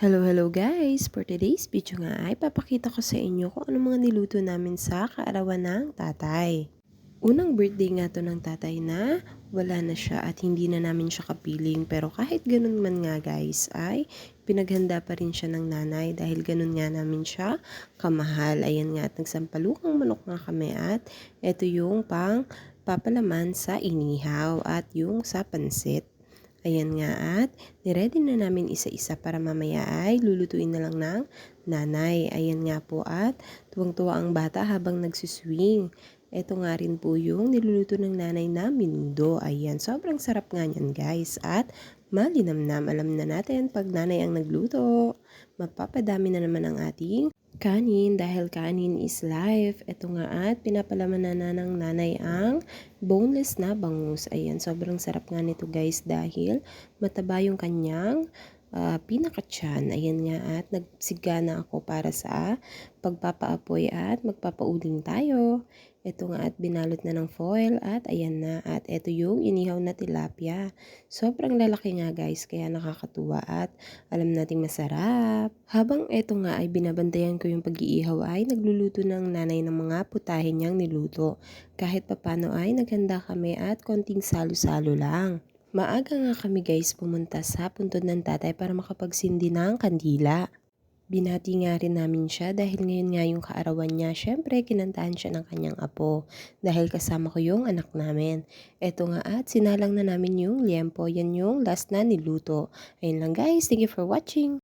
Hello, hello guys! For today's video nga ay papakita ko sa inyo kung ano mga niluto namin sa kaarawan ng tatay. Unang birthday nga to ng tatay na wala na siya at hindi na namin siya kapiling pero kahit ganun man nga guys ay pinaghanda pa rin siya ng nanay dahil ganun nga namin siya kamahal. Ayan nga at nagsampalukang manok nga kami at ito yung pang papalaman sa inihaw at yung sa pansit. Ayan nga at niready na namin isa-isa para mamaya ay lulutuin na lang ng nanay. Ayan nga po at tuwang-tuwa ang bata habang nagsuswing. Ito nga rin po yung niluluto ng nanay na minudo. Ayan, sobrang sarap nga niyan guys. At malinamnam, alam na natin pag nanay ang nagluto. Mapapadami na naman ang ating kanin dahil kanin is life. Ito nga at pinapalaman na, na ng nanay ang boneless na bangus. Ayan, sobrang sarap nga nito guys dahil mataba yung kanyang uh, pinakatyan. Ayan nga at nagsigana ako para sa pagpapaapoy at magpapauling tayo. Ito nga at binalot na ng foil at ayan na at ito yung inihaw na tilapia. Sobrang lalaki nga guys kaya nakakatuwa at alam nating masarap. Habang ito nga ay binabantayan ko yung pag-iihaw ay nagluluto ng nanay ng mga putahe niyang niluto. Kahit papano ay naghanda kami at konting salo-salo lang. Maaga nga kami guys pumunta sa puntod ng tatay para makapagsindi ng kandila. Binati nga rin namin siya dahil ngayon nga yung kaarawan niya. Siyempre, kinantahan siya ng kanyang apo dahil kasama ko yung anak namin. Eto nga at sinalang na namin yung liempo. Yan yung last na niluto. Ayun lang guys. Thank you for watching.